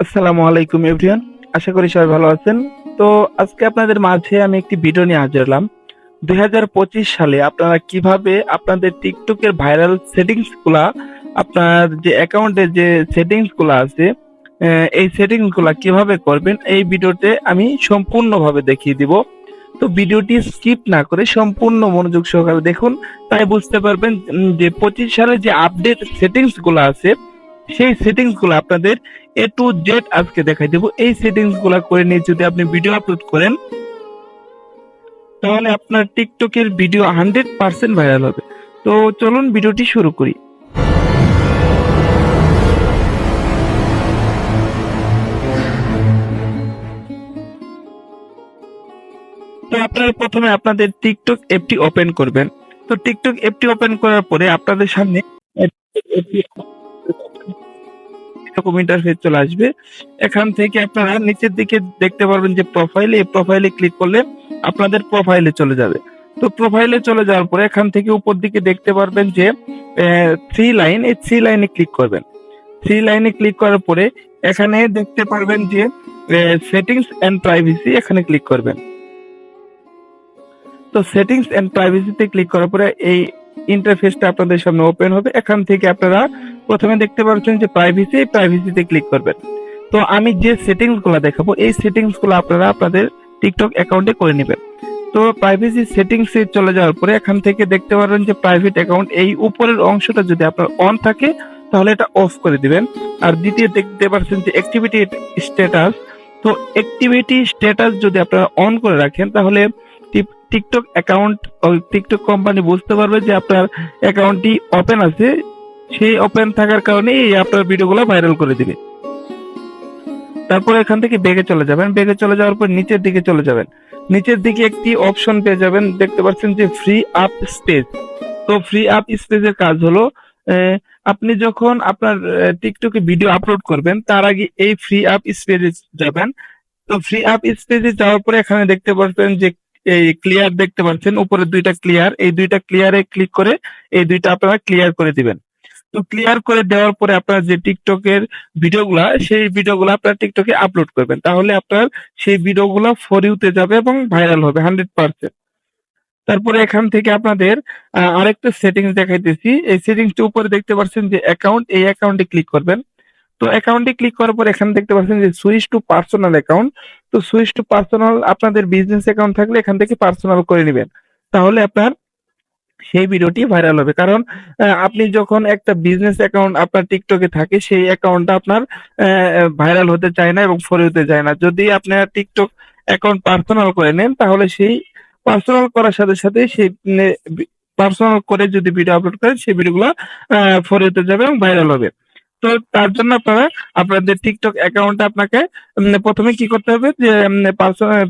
আসসালামু আলাইকুম, এভরিওয়ান। আশা করি সবাই ভালো আছেন। তো আজকে আপনাদের মাঝে আমি একটি ভিডিও নিয়ে হাজির হলাম। দু হাজার পঁচিশ সালে আপনারা কীভাবে আপনাদের টিকটকের ভাইরাল সেটিংসগুলা আপনার যে অ্যাকাউন্টে যে সেটিংসগুলা আছে এই সেটিংসগুলা কীভাবে করবেন, এই ভিডিওতে আমি সম্পূর্ণভাবে দেখিয়ে দিব। তো ভিডিওটি স্কিপ না করে সম্পূর্ণ মনোযোগ সহকারে দেখুন, তাই বুঝতে পারবেন যে পঁচিশ সালে যে আপডেট সেটিংসগুলো আছে সেই সেটিংসগুলো আপনাদের এ টু জেড আজকে দেখাই দেবো। এই সেটিংসগুলা করে নিয়ে যদি আপনি ভিডিও আপলোড করেন, তাহলে আপনার টিকটকের ভিডিও হান্ড্রেড পার্সেন্ট ভাইরাল হবে। তো চলুন ভিডিওটি শুরু করি। তো আপনারা প্রথমে আপনাদের টিকটক অ্যাপটি ওপেন করবেন। তো টিকটক অ্যাপটি ওপেন করার পরে আপনাদের সামনে এরকম ইন্টারফেস চলে আসবে। এখান থেকে আপনারা নিচের দিকে দেখতে পারবেন যে প্রোফাইলে এই প্রোফাইলে ক্লিক করলে আপনাদের প্রোফাইলে চলে যাবে। তো প্রোফাইলে চলে যাওয়ার পরে এখান থেকে উপর দিকে দেখতে পারবেন যে থ্রি লাইন এই থ্রি লাইনে ক্লিক করবেন। থ্রি লাইনে ক্লিক করার পরে এখানে দেখতে পারবেন যে সেটিংস এন্ড প্রাইভেসি এখানে ক্লিক করবেন। তো সেটিংস এন্ড প্রাইভেসিতে ক্লিক করার পরে এই ইন্টারফেসটা আপনাদের সামনে ওপেন হবে। এখান থেকে আপনারা প্রথমে দেখতে পাচ্ছেন যে প্রাইভেসি প্রাইভেসিতে ক্লিক করবেন। তো আমি যে সেটিংসগুলো দেখাবো, এই সেটিংসগুলো আপনারা আপনাদের টিকটক অ্যাকাউন্টে করে নেবেন। তো প্রাইভেসি সেটিংস এ চলে যাওয়ার পরে এখান থেকে দেখতে পারবেন যে প্রাইভেট অ্যাকাউন্ট এই উপরের অংশটা যদি আপনার অন থাকে, তাহলে এটা অফ করে দিবেন। আর দ্বিতীয় দেখতে পাচ্ছেন যে অ্যাক্টিভিটি স্ট্যাটাস তো অ্যাক্টিভিটি স্ট্যাটাস যদি আপনারা অন করে রাখেন, তাহলে টিকটক অ্যাকাউন্ট টিকটক কোম্পানি বুঝতে পারবে যে আপনার অ্যাকাউন্টটি ওপেন আছে। সেই ওপেন থাকার কারণে এই আপনার ভিডিওগুলো ভাইরাল করে দিবে। তারপর এখান থেকে বেগে চলে যাবেন। বেগে চলে যাওয়ার পর নিচের দিকে চলে যাবেন। নিচের দিকে একটি অপশন পেয়ে যাবেন। দেখতে পাচ্ছেন যে ফ্রি আপ স্পেস তো ফ্রি আপ স্পেসের কাজ হলো আপনি যখন আপনার টিকটকে ভিডিও আপলোড করবেন, তার আগে এই ফ্রি আপ স্পেসে যাবেন। তো ফ্রি আপ স্পেসে যাওয়ার পরে এখানে দেখতে পাচ্ছেন যে এই ক্লিয়ার দেখতে পাচ্ছেন। উপরে দুইটা ক্লিয়ার এই দুইটা ক্লিয়ারে ক্লিক করে এই দুইটা আপনারা ক্লিয়ার করে দিবেন। তো ক্লিয়ার করে দেওয়ার পরে আপনার যে টিকটকের ভিডিওগুলা, সেই ভিডিওগুলো আপনার টিকটকে আপলোড করবেন। তাহলে আপনার সেই ভিডিওগুলো ফর ইউতে যাবে এবং ভাইরাল হবে হান্ড্রেড পার্সেন্ট তারপরে এখান থেকে আপনাদের আরেকটা সেটিংস দেখাইতেছি। এই সেটিংসটা উপরে দেখতে পাচ্ছেন যে অ্যাকাউন্ট এই অ্যাকাউন্টে ক্লিক করবেন। তো অ্যাকাউন্টে ক্লিক করার পর এখানে দেখতে পাচ্ছেন যে সুইচ টু পার্সোনাল অ্যাকাউন্ট তো সুইচ টু পার্সোনাল আপনাদের বিজনেস অ্যাকাউন্ট থাকলে এখান থেকে পার্সোনাল করে নেবেন। তাহলে আপনার সেই ভিডিওটি ভাইরাল হবে। কারণ আপনি যখন একটা বিজনেস অ্যাকাউন্ট আপনার টিকটকে থাকে, সেই অ্যাকাউন্টটা আপনার ভাইরাল হতে চায় না এবং ফরে হতে চায় না। যদি আপনার টিকটক অ্যাকাউন্ট পার্সোনাল করে নেন, তাহলে সেই পার্সোনাল করার সাথে সাথে সেই পার্সোনাল করে যদি ভিডিও আপলোড করেন, সেই ভিডিওগুলো ফরে হতে যাবে এবং ভাইরাল হবে। তো তার জন্য আপনারা, আপনাদের টিকটক অ্যাকাউন্টটা আপনাকে প্রথমে কি করতে হবে? যে পার্সোনাল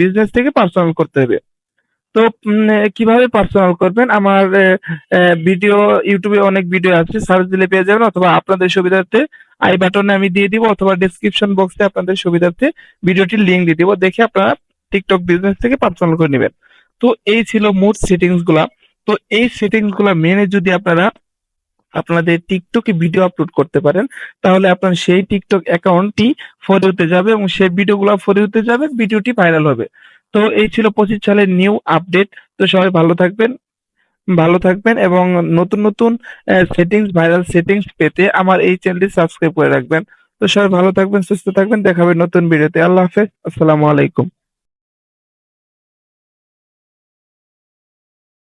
বিজনেস থেকে পার্সোনাল করতে হবে। তো কীভাবে পার্সোনাল করবেন? আমার ভিডিও ইউটিউবে অনেক ভিডিও আছে সার্চ দিলে পেয়ে যাবেন, অথবা আপনাদের সুবিধার্থে আই বাটনে আমি দিয়ে দিব, অথবা ডেসক্রিপশন বক্সে আপনাদের সুবিধার্থে ভিডিওটির লিংক দিয়ে দিব, দেখে আপনারা টিকটক বিজনেস থেকে পার্সোনাল করে নেবেন। তো, এই ছিল মোট সেটিংসগুলা। তো, এই সেটিংসগুলা মেনে যদি আপনারা আপনাদের টিকটকে ভিডিও আপলোড করতে পারেন, তাহলে আপনার সেই টিকটক অ্যাকাউন্টটি ফরে হতে যাবে এবং সেই ভিডিওগুলো ফরে হতে যাবে ভিডিওটি ভাইরাল হবে। তো এই ছিল পঁচিশ সালের নিউ আপডেট তো সবাই ভালো থাকবেন ভালো থাকবেন এবং নতুন নতুন সেটিংস ভাইরাল সেটিংস পেতে আমার এই চ্যানেলটি সাবস্ক্রাইব করে রাখবেন। তো সবাই ভালো থাকবেন, সুস্থ থাকবেন। দেখাবেন নতুন ভিডিওতে আল্লাহ হাফেজ। আসসালামু আলাইকুম।